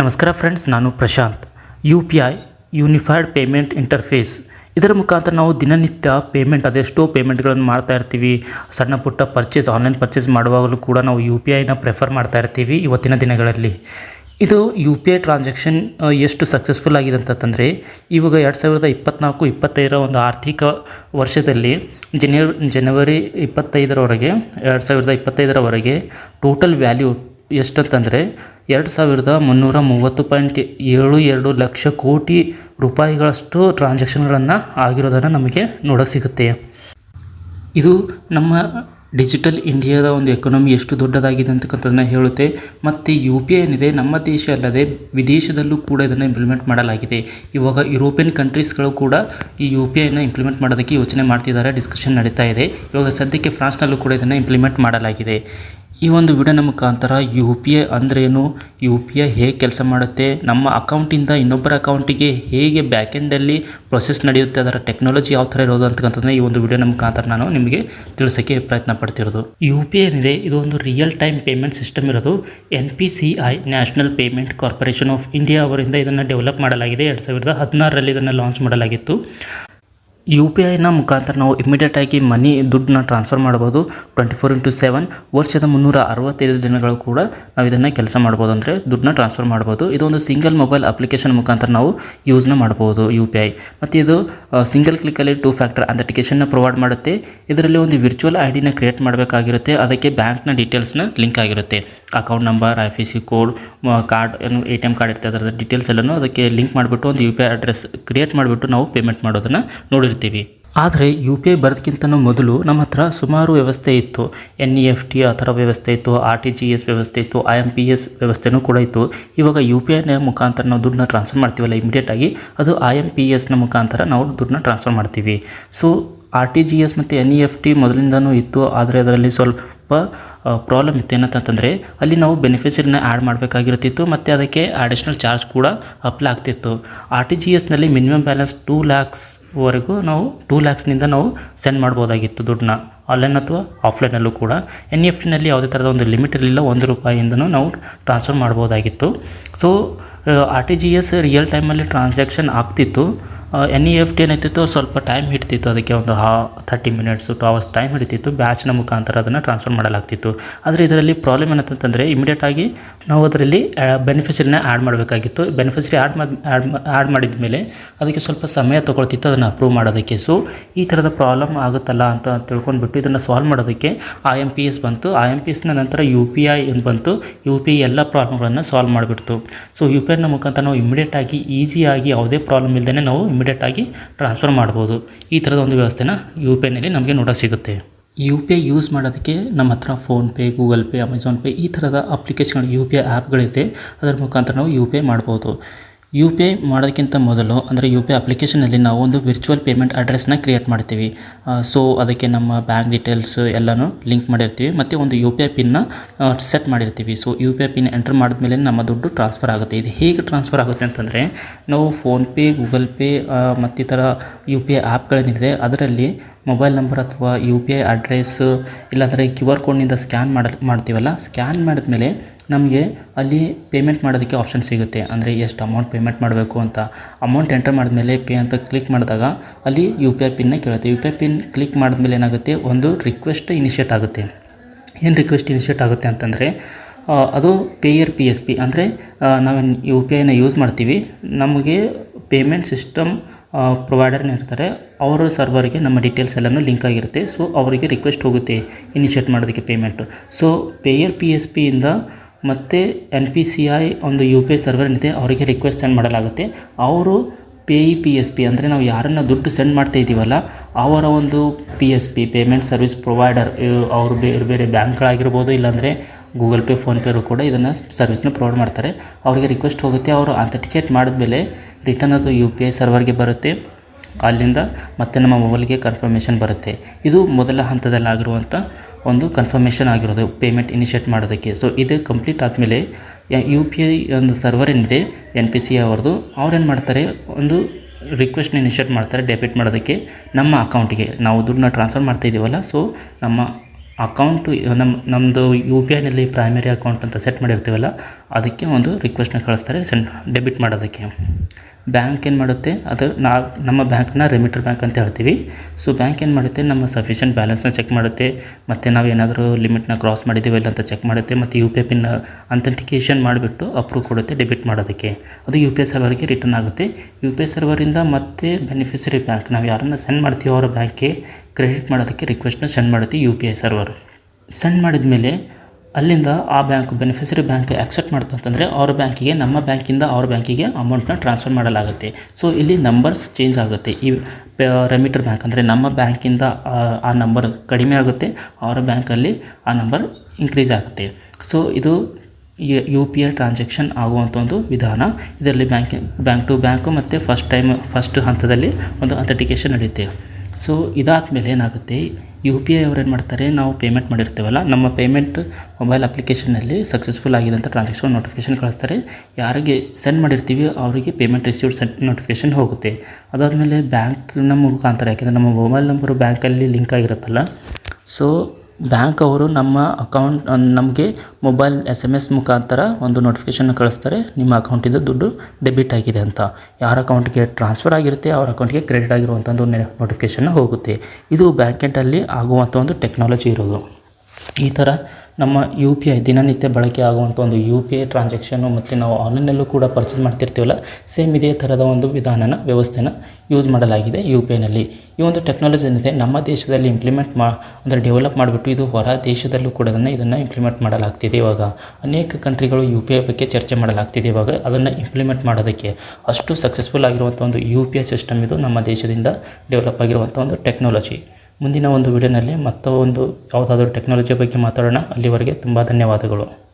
ನಮಸ್ಕಾರ ಫ್ರೆಂಡ್ಸ್ ನಾನು Prashant. U P I unified payment interface ಇದರ ಮುಖಾಂತರ ನಾವು ದಿನನಿತ್ಯ ಪೇಮೆಂಟ್ ಅದೆಷ್ಟೋ ಪೇಮೆಂಟ್ಗಳನ್ನು ಮಾಡ್ತಾ ಇರ್ತೀವಿ. ಸಣ್ಣ ಪುಟ್ಟ ಪರ್ಚೇಸ್ ಆನ್ಲೈನ್ ಪರ್ಚೇಸ್ ಮಾಡುವಾಗಲೂ ಕೂಡ ನಾವು ಯು ಪಿ ಐನ ಪ್ರೆಫರ್ ಮಾಡ್ತಾ ಇರ್ತೀವಿ ಇವತ್ತಿನ ದಿನಗಳಲ್ಲಿ. ಇದು ಯು ಪಿ ಐ ಟ್ರಾನ್ಸಾಕ್ಷನ್ ಎಷ್ಟು ಸಕ್ಸಸ್ಫುಲ್ ಆಗಿದೆ ಅಂತಂದರೆ, ಇವಾಗ ಎರಡು ಸಾವಿರದ ಇಪ್ಪತ್ತ್ನಾಲ್ಕು ಇಪ್ಪತ್ತೈದರ ಒಂದು ಆರ್ಥಿಕ ವರ್ಷದಲ್ಲಿ ಜನ ಜನವರಿ ಇಪ್ಪತ್ತೈದರವರೆಗೆ, ಎರಡು ಸಾವಿರದ ಇಪ್ಪತ್ತೈದರವರೆಗೆ ಟೋಟಲ್ ವ್ಯಾಲ್ಯೂ ಎಷ್ಟಂತಂದರೆ ಎರಡು ಸಾವಿರದ ಮುನ್ನೂರ ಮೂವತ್ತು ಪಾಯಿಂಟ್ ಏಳು ಎರಡು ಲಕ್ಷ ಕೋಟಿ ರೂಪಾಯಿಗಳಷ್ಟು ಟ್ರಾನ್ಸಾಕ್ಷನ್ಗಳನ್ನು ಆಗಿರೋದನ್ನು ನಮಗೆ ನೋಡೋಕ್ಕೆ ಸಿಗುತ್ತೆ. ಇದು ನಮ್ಮ ಡಿಜಿಟಲ್ ಇಂಡಿಯಾದ ಒಂದು ಎಕನಾಮಿ ಎಷ್ಟು ದೊಡ್ಡದಾಗಿದೆ ಅಂತಕ್ಕಂಥದ್ದನ್ನ ಹೇಳುತ್ತೆ. ಮತ್ತು ಯು ಪಿ ಐ ಏನಿದೆ, ನಮ್ಮ ದೇಶ ಅಲ್ಲದೆ ವಿದೇಶದಲ್ಲೂ ಕೂಡ ಇದನ್ನು ಇಂಪ್ಲಿಮೆಂಟ್ ಮಾಡಲಾಗಿದೆ. ಇವಾಗ ಯುರೋಪಿಯನ್ ಕಂಟ್ರೀಸ್ಗಳು ಕೂಡ ಈ ಯು ಪಿ ಐನ ಇಂಪ್ಲಿಮೆಂಟ್ ಮಾಡೋದಕ್ಕೆ ಯೋಚನೆ ಮಾಡ್ತಿದ್ದಾರೆ ಡಿಸ್ಕಷನ್ ನಡೀತಾ ಇದೆ. ಇವಾಗ ಸದ್ಯಕ್ಕೆ ಫ್ರಾನ್ಸ್ನಲ್ಲೂ ಕೂಡ ಇದನ್ನು ಇಂಪ್ಲಿಮೆಂಟ್ ಮಾಡಲಾಗಿದೆ. ಈ ಒಂದು ವಿಡಿಯೋನ ಮುಖಾಂತರ ಯು ಪಿ ಐ ಅಂದ್ರೇನು? ಯು ಪಿ ಐ ಹೇಗೆ ಕೆಲಸ ಮಾಡುತ್ತೆ? ನಮ್ಮ ಅಕೌಂಟಿಂದ ಇನ್ನೊಬ್ಬರ ಅಕೌಂಟಿಗೆ ಹೇಗೆ ಬ್ಯಾಕೆಂಡಲ್ಲಿ ಪ್ರೊಸೆಸ್ ನಡೆಯುತ್ತೆ? ಅದರ ಟೆಕ್ನಾಲಜಿ ಯಾವ ಥರ ಇರೋದು ಅಂತಕ್ಕಂಥದ್ದನ್ನ ಈ ಒಂದು ವಿಡಿಯೋನ ಮುಖಾಂತರ ನಾನು ನಿಮಗೆ ತಿಳಿಸೋಕ್ಕೆ ಪ್ರಯತ್ನ ಪಡ್ತಿರೋದು. ಯು ಪಿ ಐ ಏನಿದೆ? ಇದು ಒಂದು ರಿಯಲ್ ಟೈಮ್ ಪೇಮೆಂಟ್ ಸಿಸ್ಟಮ್ ಇರೋದು. N P C I national payment corporation of India ಅವರಿಂದ ಇದನ್ನು ಡೆವಲಪ್ ಮಾಡಲಾಗಿದೆ. ಎರಡು ಸಾವಿರದ ಹದಿನಾರರಲ್ಲಿ ಇದನ್ನು ಲಾಂಚ್ ಮಾಡಲಾಗಿತ್ತು. ಯು ಪಿ ಐನ ಮುಖಾಂತರ ನಾವು ಇಮಿಡಿಯೇಟಾಗಿ ಮನಿ ದುಡ್ಡನ್ನ ಟ್ರಾನ್ಸ್ಫರ್ ಮಾಡ್ಬೋದು ಟ್ವೆಂಟಿ ಫೋರ್ ಇಂಟು ಸೆವೆನ್ ವರ್ಷದ ಮುನ್ನೂರ ಅರವತ್ತೈದು ದಿನಗಳು ಕೂಡ ನಾವು ಇದನ್ನು ಕೆಲಸ ಮಾಡ್ಬೋದು ಅಂದರೆ ದುಡ್ಡನ್ನ ಟ್ರಾನ್ಸ್ಫರ್ ಮಾಡ್ಬೋದು ಇದೊಂದು ಸಿಂಗಲ್ ಮೊಬೈಲ್ ಅಪ್ಲಿಕೇಶನ್ ಮುಖಾಂತರ ನಾವು ಯೂಸ್ನ ಮಾಡ್ಬೋದು ಯು ಪಿ ಐ. ಮತ್ತು ಇದು ಸಿಂಗಲ್ ಕ್ಲಿಕ್ಕಲ್ಲಿ ಟೂ ಫ್ಯಾಕ್ಟರ್ ಅಥೆಂಟಿಕೇಷನ್ನ ಪ್ರೊವೈಡ್ ಮಾಡುತ್ತೆ. ಇದರಲ್ಲಿ ಒಂದು ವಿರ್ಚುವಲ್ ಐ ಡಿನ ಕ್ರಿಯೇಟ್ ಮಾಡಬೇಕಾಗಿರುತ್ತೆ. ಅದಕ್ಕೆ ಬ್ಯಾಂಕ್ನ ಡೀಟೇಲ್ಸ್ನ ಲಿಂಕ್ ಆಗಿರುತ್ತೆ. Account number I F C code card ಏನು ಎ ಟಿ ಎಂ ಕಾರ್ಡ್ ಇರ್ತದೆ ಅದರ ಡೀಟೇಲ್ಸ್ ಎಲ್ಲನೂ ಅದಕ್ಕೆ ಲಿಂಕ್ ಮಾಡಿಬಿಟ್ಟು ಒಂದು U P I address create ಮಾಡಿಬಿಟ್ಟು ನಾವು ಪೇಮೆಂಟ್ ಮಾಡೋದನ್ನು ನೋಡಿರ್ತೀವಿ ಆದರೆ ಯು ಪಿ ಐ ಬರೋದಕ್ಕಿಂತನೂ ಮೊದಲು ನಮ್ಮ ಹತ್ರ ಸುಮಾರು ವ್ಯವಸ್ಥೆ ಇತ್ತು. ಎನ್ ಇ ಎಫ್ ಟಿ ಆ ಥರ ವ್ಯವಸ್ಥೆ ಇತ್ತು ಆರ್ ಟಿ ಜಿ ಎಸ್ ವ್ಯವಸ್ಥೆ ಇತ್ತು ಐ ಎಂ ಪಿ ಎಸ್ ವ್ಯವಸ್ಥೆನೂ ಕೂಡ ಇತ್ತು. ಇವಾಗ ಯು ಪಿ ಐನ ಮುಖಾಂತರ ನಾವು ದುಡ್ಡನ್ನ ಟ್ರಾನ್ಸ್ಫರ್ ಮಾಡ್ತೀವಲ್ಲ ಇಮಿಡಿಯೇಟಾಗಿ ಅದು ಐ ಎಂ ಪಿ ಎಸ್ನ ಮುಖಾಂತರ ನಾವು ದುಡ್ಡನ್ನ ಟ್ರಾನ್ಸ್ಫರ್ ಮಾಡ್ತೀವಿ. So R T G S ಮತ್ತು ಎನ್ ಇ ಎಫ್ ಟಿ ಮೊದಲಿಂದನೂ ಇತ್ತು, ಆದರೆ ಅದರಲ್ಲಿ ಸ್ವಲ್ಪ ಪ್ರಾಬ್ಲಮ್ ಇತ್ತು. ಏನಂತಂತಂದರೆ, ಅಲ್ಲಿ ನಾವು ಬೆನಿಫಿಷರಿನ ಆ್ಯಡ್ ಮಾಡಬೇಕಾಗಿರ್ತಿತ್ತು, ಮತ್ತು ಅದಕ್ಕೆ ಅಡಿಷ್ನಲ್ ಚಾರ್ಜ್ ಕೂಡ ಅಪ್ಲೈ ಆಗ್ತಿತ್ತು. ಆರ್ ಟಿ ಜಿ ಎಸ್ನಲ್ಲಿ ಮಿನಿಮಮ್ ಬ್ಯಾಲೆನ್ಸ್ ಟೂ ಲ್ಯಾಕ್ಸ್ವರೆಗೂ ನಾವು ಟೂ ಲ್ಯಾಕ್ಸ್ನಿಂದ ನಾವು ಸೆಂಡ್ ಮಾಡ್ಬೋದಾಗಿತ್ತು ದುಡ್ಡನ್ನ ಆನ್ಲೈನ್ ಅಥವಾ ಆಫ್ಲೈನಲ್ಲೂ ಕೂಡ. ಎನ್ ಇ ಎಫ್ ಟಿನಲ್ಲಿ ಯಾವುದೇ ಥರದ ಒಂದು ಲಿಮಿಟ್ ಇರಲಿಲ್ಲ, ಒಂದು ರೂಪಾಯಿಯಿಂದನೂ ನಾವು transfer ಮಾಡ್ಬೋದಾಗಿತ್ತು. So R T G S real ಟೈಮಲ್ಲಿ ಟ್ರಾನ್ಸಾಕ್ಷನ್ ಆಗ್ತಿತ್ತು. ಎನ್ ಇ ಎಫ್ ಟಿ ಏನಾಯ್ತಿತ್ತು ಸ್ವಲ್ಪ ಟೈಮ್ ಹಿಡ್ತಿತ್ತು. ಅದಕ್ಕೆ ಒಂದು ಹಾ thirty minutes to hours time ಹಿಡಿತಿತ್ತು. ಬ್ಯಾಚ್ನ ಮುಖಾಂತರ ಅದನ್ನು ಟ್ರಾನ್ಸ್ಫರ್ ಮಾಡಲಾಗ್ತಿತ್ತು. ಆದರೆ ಇದರಲ್ಲಿ ಪ್ರಾಬ್ಲಮ್ ಏನಂತಂದರೆ ಇಮಿಡಿಯೇಟಾಗಿ ನಾವು ಅದರಲ್ಲಿ ಬೆನಿಫಿಷರಿನ ಆ್ಯಡ್ ಮಾಡಬೇಕಾಗಿತ್ತು. ಬೆನಿಫಿಷರಿ ಆ್ಯಡ್ ಮಾಡಿ ಆ್ಯಡ್ ಆ್ಯಡ್ ಮಾಡಿದ ಮೇಲೆ ಅದಕ್ಕೆ ಸ್ವಲ್ಪ ಸಮಯ ತೊಗೊಳ್ತಿತ್ತು ಅದನ್ನು ಅಪ್ರೂವ್ ಮಾಡೋದಕ್ಕೆ. ಸೊ ಈ ಥರದ ಪ್ರಾಬ್ಲಮ್ ಆಗುತ್ತಲ್ಲ ಅಂತ ತಿಳ್ಕೊಂಡ್ಬಿಟ್ಟು ಇದನ್ನು ಸಾಲ್ವ್ ಮಾಡೋದಕ್ಕೆ ಐ ಎಂ ಪಿ ಎಸ್ ಬಂತು. ಐ ಎಂ ಪಿ ಎಸ್ನ ನಂತರ ಯು ಪಿ ಐ ಏನು ಬಂತು? ಯು ಪಿ ಎಲ್ಲ ಪ್ರಾಬ್ಲಮ್ಗಳನ್ನು ಸಾಲ್ವ್ ಮಾಡಿಬಿಡ್ತು. ಸೊ ಯು ಪಿ ಐನ ಮುಖಾಂತರ ನಾವು ಇಮಿಡಿಯೇಟಾಗಿ ಈಸಿಯಾಗಿ ಯಾವುದೇ ಪ್ರಾಬ್ಲಮ್ ಇಲ್ಲದೇ ನಾವು ಇಮಿಡಿಯೇಟಾಗಿ ಟ್ರಾನ್ಸ್ಫರ್ ಮಾಡ್ಬೋದು. ಈ ಥರದ ಒಂದು ವ್ಯವಸ್ಥೆನ ಯು ಪಿ ಐನಲ್ಲಿ ನಮಗೆ ನೋಡೋಕೆ ಸಿಗುತ್ತೆ. ಯು ಪಿ ಐ ಯೂಸ್ ಮಾಡೋದಕ್ಕೆ ನಮ್ಮ ಹತ್ರ PhonePe Google Pay Amazon Pay ಈ ಥರದ ಅಪ್ಲಿಕೇಶನ್ಗಳು ಯು ಪಿ ಐ ಆ್ಯಪ್ಗಳಿದೆ ಅದರ ಮುಖಾಂತರ ನಾವು ಯು ಪಿ ಐ ಮಾಡ್ಬೋದು. ಯು ಪಿ ಐ ಮಾಡೋದಕ್ಕಿಂತ ಮೊದಲು, ಅಂದರೆ ಯು ಪಿ ಐ ಅಪ್ಲಿಕೇಶನಲ್ಲಿ ನಾವು ಒಂದು ವಿರ್ಚುವಲ್ ಪೇಮೆಂಟ್ ಅಡ್ರೆಸ್ನ ಕ್ರಿಯೇಟ್ ಮಾಡ್ತೀವಿ. ಸೊ ಅದಕ್ಕೆ ನಮ್ಮ ಬ್ಯಾಂಕ್ ಡೀಟೇಲ್ಸ್ ಎಲ್ಲನೂ ಲಿಂಕ್ ಮಾಡಿರ್ತೀವಿ, ಮತ್ತು ಒಂದು ಯು ಪಿ ಐ ಪಿನ್ನ ಸೆಟ್ ಮಾಡಿರ್ತೀವಿ. So U P I pin enter ಮಾಡಿದ್ಮೇಲೆ ನಮ್ಮ ದುಡ್ಡು ಟ್ರಾನ್ಸ್ಫರ್ ಆಗುತ್ತೆ. ಇದು ಹೇಗೆ ಟ್ರಾನ್ಸ್ಫರ್ ಆಗುತ್ತೆ ಅಂತಂದರೆ, ನಾವು ಫೋನ್ಪೇ ಗೂಗಲ್ ಪೇ ಮತ್ತಿತರ ಯು ಪಿ ಐ ಆ್ಯಪ್ಗಳೇನಿದೆ ಅದರಲ್ಲಿ ಮೊಬೈಲ್ ನಂಬರ್ ಅಥವಾ ಯು ಪಿ ಐ ಅಡ್ರೆಸ್ಸು ಇಲ್ಲಾಂದರೆ ಕ್ಯೂ ಆರ್ ಕೋಡ್ನಿಂದ ಸ್ಕ್ಯಾನ್ ಮಾಡ, ಮಾಡ್ತೀವಲ್ಲ, ಸ್ಕ್ಯಾನ್ ಮಾಡಿದ್ಮೇಲೆ ನಮಗೆ ಅಲ್ಲಿ ಪೇಮೆಂಟ್ ಮಾಡೋದಕ್ಕೆ ಆಪ್ಷನ್ ಸಿಗುತ್ತೆ. ಅಂದರೆ ಎಷ್ಟು ಅಮೌಂಟ್ ಪೇಮೆಂಟ್ ಮಾಡಬೇಕು ಅಂತ. ಅಮೌಂಟ್ ಎಂಟರ್ ಮಾಡಿದ್ಮೇಲೆ ಪೇ ಅಂತ ಕ್ಲಿಕ್ ಮಾಡಿದಾಗ ಅಲ್ಲಿ ಯು ಪಿ ಐ ಪಿನ್ನ ಕೇಳುತ್ತೆ. U P I pin click ಮಾಡಿದ್ಮೇಲೆ ಏನಾಗುತ್ತೆ? ಒಂದು ರಿಕ್ವೆಸ್ಟ್ ಇನಿಷಿಯೇಟ್ ಆಗುತ್ತೆ. ಏನು ರಿಕ್ವೆಸ್ಟ್ ಇನಿಷಿಯೇಟ್ ಆಗುತ್ತೆ ಅಂತಂದರೆ ಅದು ಪೇಯರ್ ಪಿ ಎಸ್ ಪಿ. ಅಂದರೆ ನಾವೇನು ಯು ಪಿ ಐನ ಯೂಸ್ ಮಾಡ್ತೀವಿ, ನಮಗೆ ಪೇಮೆಂಟ್ ಸಿಸ್ಟಮ್ ಪ್ರೊವೈಡರ್ನ ಇರ್ತಾರೆ, ಅವರ ಸರ್ವರ್ಗೆ ನಮ್ಮ ಡೀಟೇಲ್ಸ್ ಎಲ್ಲನೂ ಲಿಂಕ್ ಆಗಿರುತ್ತೆ. ಸೊ ಅವರಿಗೆ ರಿಕ್ವೆಸ್ಟ್ ಹೋಗುತ್ತೆ ಇನಿಷಿಯೇಟ್ ಮಾಡೋದಕ್ಕೆ payment so payer P S ಪಿಯಿಂದ ಮತ್ತು ಎನ್ ಪಿ ಸಿ ಐ ಒಂದು ಯು ಪಿ ಐ ಸರ್ವರ್ ಏನಿದೆ, ಅವರಿಗೆ ರಿಕ್ವೆಸ್ಟ್ ಸೆಂಡ್ ಮಾಡಲಾಗುತ್ತೆ. ಅವರು payee P S P ಅಂದರೆ ನಾವು ಯಾರನ್ನು ದುಡ್ಡು ಸೆಂಡ್ ಮಾಡ್ತಾ ಇದ್ದೀವಲ್ಲ ಅವರ ಒಂದು P S P payment service provider ಅವರು ಬೇರೆ ಬೇರೆ ಬ್ಯಾಂಕ್ಗಳಾಗಿರ್ಬೋದು, ಇಲ್ಲಾಂದರೆ ಗೂಗಲ್ ಪೇ ಫೋನ್ಪೇರು ಕೂಡ ಇದನ್ನು ಸರ್ವಿಸ್ನ ಪ್ರೊವೈಡ್ ಮಾಡ್ತಾರೆ. ಅವರಿಗೆ ರಿಕ್ವೆಸ್ಟ್ ಹೋಗುತ್ತೆ, ಅವರು ಅಥೆಂಟಿಕೇಟ್ ಮಾಡಿದ್ಮೇಲೆ ರಿಟರ್ನ್ ಅದು ಯು ಪಿ ಐ ಸರ್ವರ್ಗೆ ಬರುತ್ತೆ. ಅಲ್ಲಿಂದ ಮತ್ತೆ ನಮ್ಮ ಮೊಬೈಲ್ಗೆ ಕನ್ಫರ್ಮೇಷನ್ ಬರುತ್ತೆ. ಇದು ಮೊದಲ ಹಂತದಲ್ಲಾಗಿರುವಂಥ ಒಂದು ಕನ್ಫರ್ಮೇಷನ್ ಆಗಿರೋದು ಪೇಮೆಂಟ್ ಇನಿಷಿಯೇಟ್ ಮಾಡೋದಕ್ಕೆ. ಸೊ ಇದು ಕಂಪ್ಲೀಟ್ ಆದಮೇಲೆ ಯು ಪಿ ಐ ಒಂದು ಸರ್ವರ್ ಏನಿದೆ ಎನ್ ಪಿ ಸಿ ಅವ್ರದ್ದು ಅವ್ರೇನು ಮಾಡ್ತಾರೆ, ಒಂದು ರಿಕ್ವೆಸ್ಟ್ನ ಇನಿಷಿಯೇಟ್ ಮಾಡ್ತಾರೆ ಡೆಬಿಟ್ ಮಾಡೋದಕ್ಕೆ ನಮ್ಮ ಅಕೌಂಟಿಗೆ ನಾವು ದುಡ್ಡನ್ನ ಟ್ರಾನ್ಸ್ಫರ್ ಮಾಡ್ತಾ ಇದ್ದೀವಲ್ಲ ಸೊ ನಮ್ಮ ಅಕೌಂಟು ನಮ್ಮ ನಮ್ಮದು ಯು ಪಿ ಐನಲ್ಲಿ ಪ್ರೈಮರಿ ಅಕೌಂಟ್ ಅಂತ ಸೆಟ್ ಮಾಡಿರ್ತೀವಲ್ಲ, ಅದಕ್ಕೆ ಒಂದು ರಿಕ್ವೆಸ್ಟ್ನ ಕಳಿಸ್ತಾರೆ ಸೆಂಡ್ ಡೆಬಿಟ್ ಮಾಡೋದಕ್ಕೆ. ಬ್ಯಾಂಕ್ ಏನು ಮಾಡುತ್ತೆ? ಅದು ನಾ ನಮ್ಮ ಬ್ಯಾಂಕ್ನ ರೆಮಿಟರ್ ಬ್ಯಾಂಕ್ ಅಂತ ಹೇಳ್ತೀವಿ. ಸೊ ಬ್ಯಾಂಕ್ ಏನು ಮಾಡುತ್ತೆ? ನಮ್ಮ ಸಫಿಷಿಯೆಂಟ್ ಬ್ಯಾಲೆನ್ಸ್ನ ಚೆಕ್ ಮಾಡುತ್ತೆ. ಮತ್ತು ನಾವು ಏನಾದರೂ ಲಿಮಿಟ್ನ ಕ್ರಾಸ್ ಮಾಡಿದ್ದೀವಿ ಇಲ್ಲ ಅಂತ ಚೆಕ್ ಮಾಡುತ್ತೆ. ಮತ್ತು U P I pin authentication ಮಾಡಿಬಿಟ್ಟು ಅಪ್ರೂವ್ ಕೊಡುತ್ತೆ ಡೆಬಿಟ್ ಮಾಡೋದಕ್ಕೆ. ಅದು ಯು ಪಿ ಐ ಸರ್ವರ್ಗೆ ರಿಟರ್ನ್ ಆಗುತ್ತೆ. ಯು ಪಿ ಐ ಸರ್ವರಿಂದ ಮತ್ತೆ ಬೆನಿಫಿಷರಿ ಬ್ಯಾಂಕ್ ನಾವು ಯಾರನ್ನು ಸೆಂಡ್ ಮಾಡ್ತೀವೋ ಅವರ ಬ್ಯಾಂಕ್ಗೆ ಕ್ರೆಡಿಟ್ ಮಾಡೋದಕ್ಕೆ ರಿಕ್ವೆಸ್ಟ್ನ ಸೆಂಡ್ ಮಾಡುತ್ತೆ U P I server send ಮಾಡಿದ ಮೇಲೆ ಅಲ್ಲಿಂದ ಆ ಬ್ಯಾಂಕ್ ಬೆನಿಫಿಷರಿ ಬ್ಯಾಂಕ್ ಆಕ್ಸೆಪ್ಟ್ ಮಾಡ್ತು ಅಂತಂದರೆ ಅವ್ರ ಬ್ಯಾಂಕಿಗೆ ನಮ್ಮ ಬ್ಯಾಂಕಿಂದ ಅವ್ರ ಬ್ಯಾಂಕಿಗೆ ಅಮೌಂಟ್ನ ಟ್ರಾನ್ಸ್ಫರ್ ಮಾಡಲಾಗುತ್ತೆ. ಸೊ ಇಲ್ಲಿ ನಂಬರ್ಸ್ ಚೇಂಜ್ ಆಗುತ್ತೆ. ಈ ರೆಮಿಟರ್ ಬ್ಯಾಂಕ್ ಅಂದರೆ ನಮ್ಮ ಬ್ಯಾಂಕಿಂದ ಆ- ಆ ನಂಬರ್ ಕಡಿಮೆ ಆಗುತ್ತೆ, ಅವರ ಬ್ಯಾಂಕಲ್ಲಿ ಆ ನಂಬರ್ ಇನ್ಕ್ರೀಸ್ ಆಗುತ್ತೆ. ಸೊ ಇದು ಯು ಪಿ ಐ ಟ್ರಾನ್ಸಾಕ್ಷನ್ ಆಗುವಂಥ ಒಂದು ವಿಧಾನ. ಇದರಲ್ಲಿ ಬ್ಯಾಂಕಿಂಗ್ ಬ್ಯಾಂಕ್ ಟು ಬ್ಯಾಂಕು ಮತ್ತು ಫಸ್ಟ್ ಟೈಮ್ ಫಸ್ಟ್ ಹಂತದಲ್ಲಿ ಒಂದು ಅಥೆಂಟಿಕೇಷನ್ ನಡೆಯುತ್ತೆ. ಸೊ ಇದಾದಮೇಲೆ ಏನಾಗುತ್ತೆ? ಯು ಪಿ ಐ ಅವ್ರು ಏನು ಮಾಡ್ತಾರೆ? ನಾವು ಪೇಮೆಂಟ್ ಮಾಡಿರ್ತೀವಲ್ಲ, ನಮ್ಮ ಪೇಮೆಂಟ್ ಮೊಬೈಲ್ ಅಪ್ಲಿಕೇಶನಲ್ಲಿ ಸಕ್ಸಸ್ಫುಲ್ ಆಗಿದೆ ಅಂತ ಟ್ರಾನ್ಸಾಕ್ಷನ್ ನೋಟಿಫಿಕೇಶನ್ ಕಳಿಸ್ತಾರೆ. ಯಾರಿಗೆ ಸೆಂಡ್ ಮಾಡಿರ್ತೀವಿ, ಅವರಿಗೆ ಪೇಮೆಂಟ್ ರಿಸೀವ್ಡ್ ಸೆಂಡ್ ನೋಟಿಫಿಕೇಶನ್ ಹೋಗುತ್ತೆ. ಅದಾದಮೇಲೆ ಬ್ಯಾಂಕ್ನ ಮುಖಾಂತರ, ಯಾಕೆಂದರೆ ನಮ್ಮ ಮೊಬೈಲ್ ನಂಬರು ಬ್ಯಾಂಕಲ್ಲಿ ಲಿಂಕ್ ಆಗಿರುತ್ತಲ್ಲ. ಸೊ ಬ್ಯಾಂಕ್ ಅವರು ನಮ್ಮ ಅಕೌಂಟ್ ನಮಗೆ ಮೊಬೈಲ್ ಎಸ್ ಎಂ ಎಸ್ ಮುಖಾಂತರ ಒಂದು ನೋಟಿಫಿಕೇಶನ್ನ ಕಳಿಸ್ತಾರೆ, ನಿಮ್ಮ ಅಕೌಂಟಿಂದ ದುಡ್ಡು ಡೆಬಿಟ್ ಆಗಿದೆ ಅಂತ. ಯಾರ ಅಕೌಂಟ್ಗೆ ಟ್ರಾನ್ಸ್ಫರ್ ಆಗಿರುತ್ತೆ, ಅವ್ರ ಅಕೌಂಟ್ಗೆ ಕ್ರೆಡಿಟ್ ಆಗಿರುವಂಥ ಒಂದು ನೋಟಿಫಿಕೇಷನ್ ಹೋಗುತ್ತೆ. ಇದು ಬ್ಯಾಂಕೆಂಟಲ್ಲಿ ಆಗುವಂಥ ಒಂದು ಟೆಕ್ನಾಲಜಿ ಇರೋದು. ಈ ಥರ ನಮ್ಮ ಯು ಪಿ ಐ ದಿನನಿತ್ಯ ಬಳಕೆ ಆಗುವಂಥ ಒಂದು ಯು ಪಿ ಐ ಟ್ರಾನ್ಸಾಕ್ಷನ್ನು ಮತ್ತು ನಾವು ಆನ್ಲೈನಲ್ಲೂ ಕೂಡ ಪರ್ಚೇಸ್ ಮಾಡ್ತಿರ್ತೀವಲ್ಲ ಸೇಮ್ ಇದೇ ಥರದ ಒಂದು ವಿಧಾನನ, ವ್ಯವಸ್ಥೆನ ಯೂಸ್ ಮಾಡಲಾಗಿದೆ ಯು ಪಿ ಐನಲ್ಲಿ ಈ ಒಂದು ಟೆಕ್ನಾಲಜಿ ಏನಿದೆ, ನಮ್ಮ ದೇಶದಲ್ಲಿ ಇಂಪ್ಲಿಮೆಂಟ್ ಮಾ, ಅಂದರೆ ಡೆವಲಪ್ ಮಾಡಿಬಿಟ್ಟು ಇದು ಹೊರ ದೇಶದಲ್ಲೂ ಕೂಡ ಅದನ್ನು ಇದನ್ನು ಇಂಪ್ಲಿಮೆಂಟ್ ಮಾಡಲಾಗ್ತಿದೆ ಇವಾಗ. ಅನೇಕ ಕಂಟ್ರಿಗಳು ಯು ಪಿ ಐ ಬಗ್ಗೆ ಚರ್ಚೆ ಮಾಡಲಾಗ್ತಿದೆ ಇವಾಗ. ಅದನ್ನು ಇಂಪ್ಲಿಮೆಂಟ್ ಮಾಡೋದಕ್ಕೆ ಅಷ್ಟು ಸಕ್ಸಸ್ಫುಲ್ ಆಗಿರುವಂಥ ಒಂದು ಯು ಪಿ ಐ ಸಿಸ್ಟಮ್ ಇದು ನಮ್ಮ ದೇಶದಿಂದ ಡೆವಲಪ್ ಆಗಿರುವಂಥ ಒಂದು ಟೆಕ್ನಾಲಜಿ ಮುಂದಿನ ಒಂದು ವಿಡಿಯೋನಲ್ಲಿ ಮತ್ತೊಂದು ಯಾವುದಾದ್ರೂ ಟೆಕ್ನಾಲಜಿ ಬಗ್ಗೆ ಮಾತಾಡೋಣ. ಅಲ್ಲಿವರೆಗೆ ತುಂಬ ಧನ್ಯವಾದಗಳು.